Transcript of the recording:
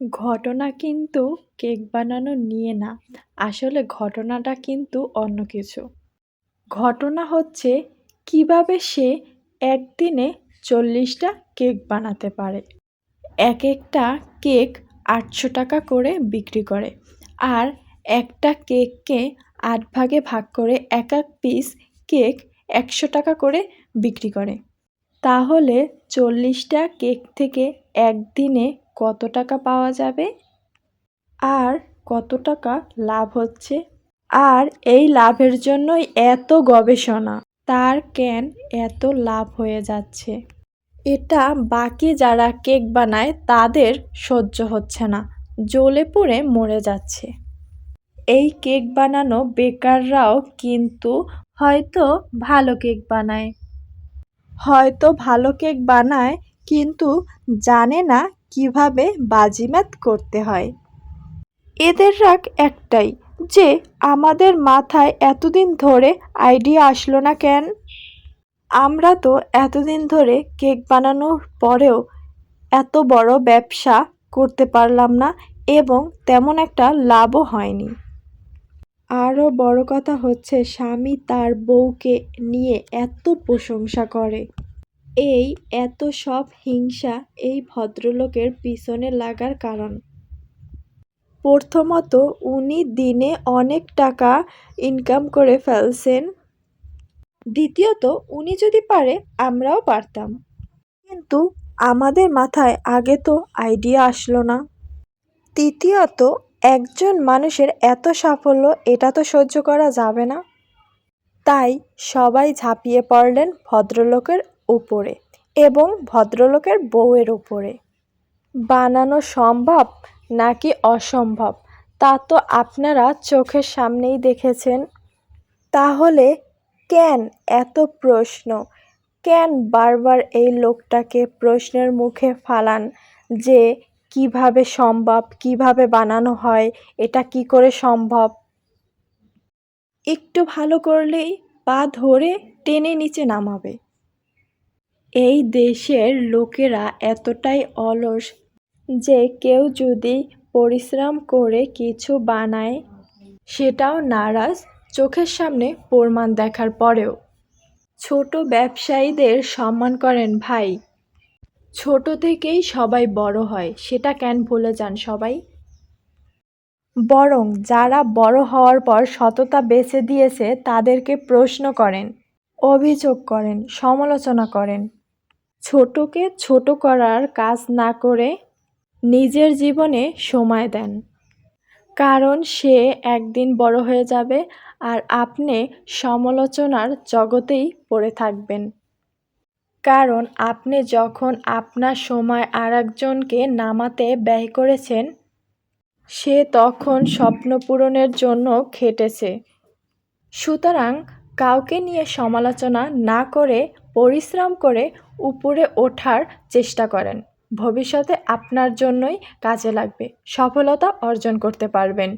ঘটনা কিন্তু কেক বানানো নিয়ে না, আসলে ঘটনাটা কিন্তু অন্য কিছু। ঘটনা হচ্ছে কীভাবে সে একদিনে চল্লিশটা কেক বানাতে পারে। এক একটা কেক আটশো টাকা করে বিক্রি করে আর একটা কেককে আট ভাগে ভাগ করে এক এক পিস কেক একশো টাকা করে বিক্রি করে। তাহলে চল্লিশটা কেক থেকে একদিনে কত টাকা পাওয়া যাবে? আর কত টাকা লাভ হচ্ছে? আর এই লাভের জন্যই এত গবেষণা। তার কেন এত লাভ হয়ে যাচ্ছে? এটা বাকি যারা কেক বানায় তাদের সহ্য হচ্ছে না। জ্বলে পড়ে মরে যাচ্ছে। এই কেক বানানো বেকাররাও কিন্তু হয়তো ভালো কেক বানায়। হয়তো ভালো কেক বানায়, কিন্তু জানে না কীভাবে বাজিমাত করতে হয়? এদের রাগ একটাই, যে আমাদের মাথায় এতদিন ধরে আইডিয়া আসলো না কেন? আমরা তো এতদিন ধরে কেক বানানোর পরেও এত বড় ব্যবসা করতে পারলাম না এবং তেমন একটা লাভও হয়নি। আরও বড় কথা হচ্ছে, স্বামী তার বউকে নিয়ে এত প্রশংসা করে। এই এত সব হিংসা এই ভদ্রলোকের পিছনে লাগার কারণ। প্রথমত উনি দিনে অনেক টাকা ইনকাম করে ফেলছেন। দ্বিতীয়ত, উনি যদি পারে, আমরাও পারতাম। কিন্তু আমাদের মাথায় আগে তো আইডিয়া আসলো না। তৃতীয়ত, একজন মানুষের এত সাফল্য, এটা তো সহ্য করা যাবে না। তাই সবাই ঝাঁপিয়ে পড়লেন ভদ্রলোকের উপরে এবং ভদ্রলোকের বউয়ের উপরে। বানানো সম্ভব নাকি অসম্ভব? তা তো আপনারা চোখের সামনেই দেখেছেন। তাহলে কেন এত প্রশ্ন? কেন বারবার এই লোকটাকে প্রশ্নের মুখে ফালান যে কীভাবে সম্ভব, কীভাবে বানানো হয়, এটা কি করে সম্ভব? একটু ভালো করলেই পা ধরে টেনে নিচে নামাবে। এই দেশের লোকেরা এতটাই অলস যে কেউ যদি পরিশ্রম করে কিছু বানায়, সেটাও নারাজ চোখের সামনে প্রমাণ দেখার পরেও। ছোট ব্যবসায়ীদের সম্মান করেন ভাই। ছোট থেকেই সবাই বড় হয়, সেটা কেন ভুলে যান সবাই? বরং যারা বড় হওয়ার পর সততা বেছে দিয়েছে, তাদেরকে প্রশ্ন করেন, অভিযোগ করেন, সমালোচনা করেন। ছোটকে ছোট করার কাজ না করে নিজের জীবনে সময় দেন। কারণ সে একদিন বড় হয়ে যাবে আর আপনি সমালোচনার জগতেই পড়ে থাকবেন। কারণ আপনি যখন আপনার সময় আর একজনকে নামাতে ব্যয় করেছেন, সে তখন স্বপ্ন পূরণের জন্য খেটেছে। সুতরাং কাউকে নিয়ে সমালোচনা না করে পরিশ্রম করে উপরে ওঠার চেষ্টা করেন। ভবিষ্যতে আপনার জন্যই কাজে লাগবে। সফলতা অর্জন করতে পারবেন।